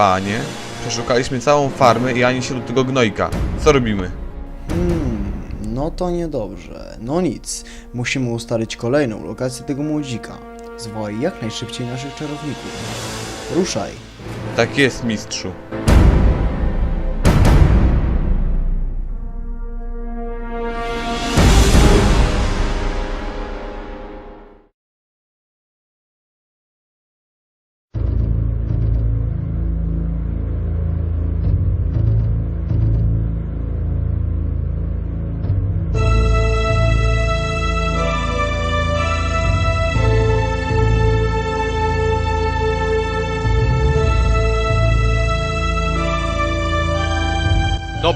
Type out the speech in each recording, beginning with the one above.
Panie, przeszukaliśmy całą farmę i ani się do tego gnojka. Co robimy? Hmm, no to niedobrze. No nic, musimy ustalić kolejną lokację tego młodzika. Zwołaj jak najszybciej naszych czarowników. Ruszaj. Tak jest, mistrzu.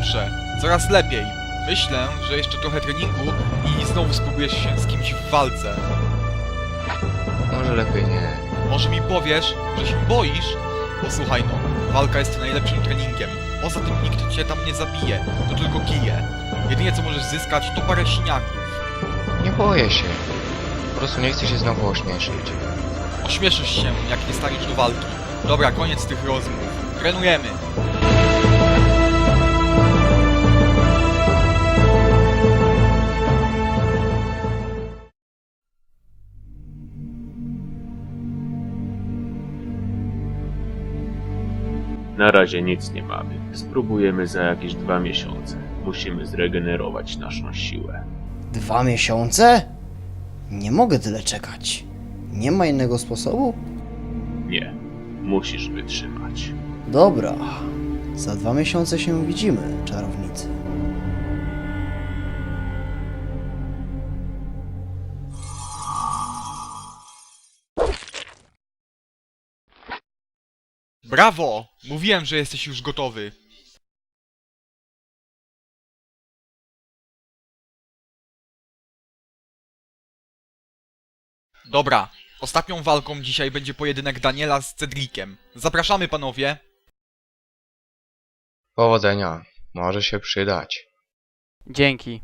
Dobrze, coraz lepiej. Myślę, że jeszcze trochę treningu i znowu spróbujesz się z kimś w walce. Może lepiej nie. Może mi powiesz, że się boisz? Posłuchaj no, walka jest najlepszym treningiem. Poza tym nikt cię tam nie zabije, to tylko kije. Jedynie co możesz zyskać to parę siniaków. Nie boję się. Po prostu nie chcę się znowu ośmieszyć. Ośmieszysz się, jak nie staniesz do walki. Dobra, koniec tych rozmów. Trenujemy. Na razie nic nie mamy. Spróbujemy za jakieś dwa miesiące. Musimy zregenerować naszą siłę. Dwa miesiące? Nie mogę tyle czekać. Nie ma innego sposobu? Nie, musisz wytrzymać. Dobra. Za dwa miesiące się widzimy, czarownicy. Brawo! Mówiłem, że jesteś już gotowy. Dobra, ostatnią walką dzisiaj będzie pojedynek Daniela z Cedriciem. Zapraszamy panowie. Powodzenia. Może się przydać. Dzięki.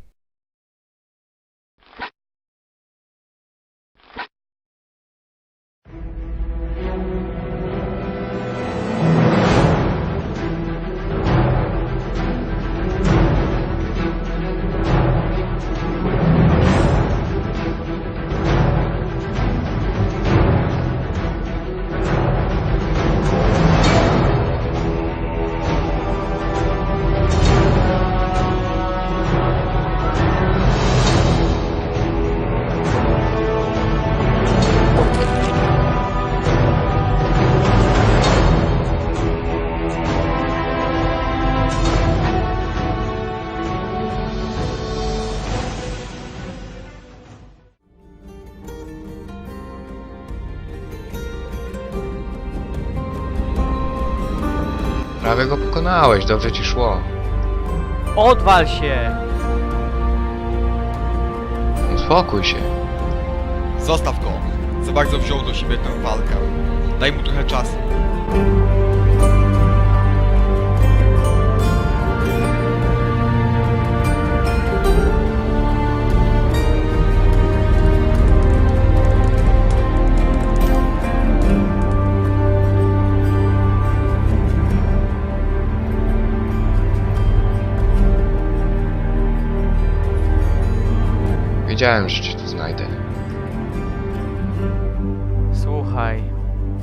Prawie go pokonałeś, dobrze ci szło. Odwal się! Uspokój się. Zostaw go. Za bardzo wziął do siebie tę walkę. Daj mu trochę czasu. Wiedziałem, że cię tu znajdę. Słuchaj,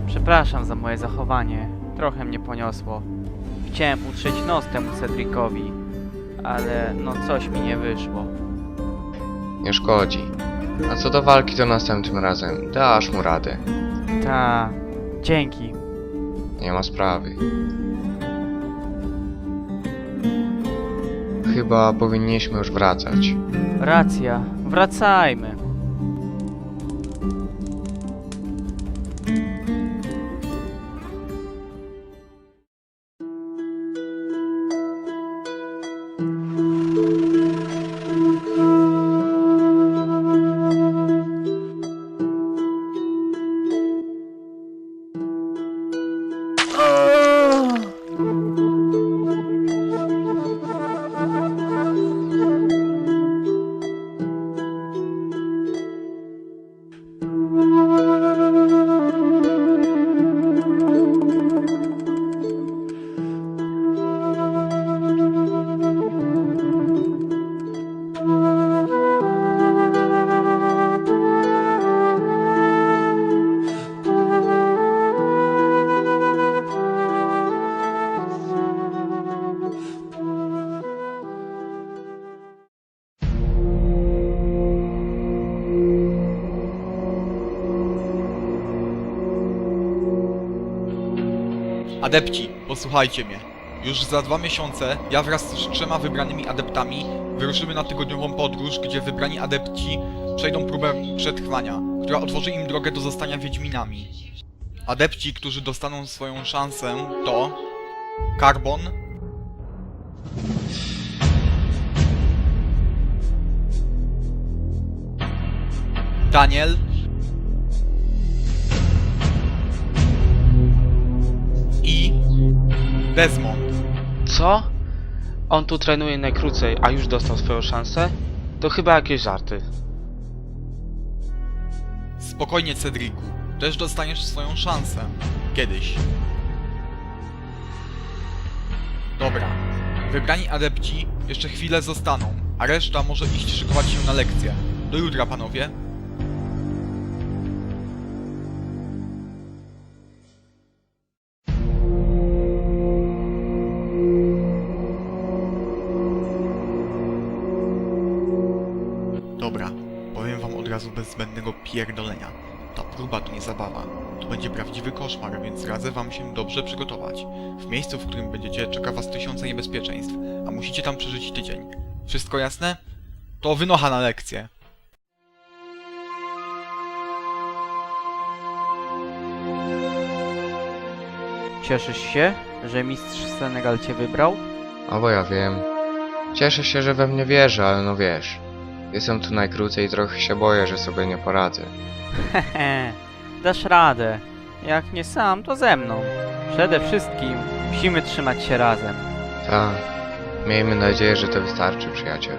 przepraszam za moje zachowanie. Trochę mnie poniosło. Chciałem utrzeć nos temu Cedricowi, ale no coś mi nie wyszło. Nie szkodzi. A co do walki, to następnym razem dasz mu radę. Ta, dzięki. Nie ma sprawy. Chyba powinniśmy już wracać. Racja, wracajmy. Adepci, posłuchajcie mnie. Już za dwa miesiące ja wraz z trzema wybranymi adeptami wyruszymy na tygodniową podróż, gdzie wybrani adepci przejdą próbę przetrwania, która otworzy im drogę do zostania wiedźminami. Adepci, którzy dostaną swoją szansę to... Carbon, Daniel Desmond. Co? On tu trenuje najkrócej, a już dostał swoją szansę? To chyba jakieś żarty. Spokojnie, Cedriku. Też dostaniesz swoją szansę. Kiedyś. Dobra. Wybrani adepci jeszcze chwilę zostaną, a reszta może iść szykować się na lekcję. Do jutra, panowie. Dobra, powiem wam od razu bez zbędnego pierdolenia. Ta próba to nie zabawa. To będzie prawdziwy koszmar, więc radzę wam się dobrze przygotować. W miejscu, w którym będziecie, czeka was tysiące niebezpieczeństw, a musicie tam przeżyć tydzień. Wszystko jasne? To wynocha na lekcję. Cieszysz się, że mistrz Senegal cię wybrał? A bo ja wiem. Cieszę się, że we mnie wierzy, ale no wiesz. Jestem tu najkrócej i trochę się boję, że sobie nie poradzę. Hehe, dasz radę. Jak nie sam, to ze mną. Przede wszystkim musimy trzymać się razem. Tak. Miejmy nadzieję, że to wystarczy, przyjacielu.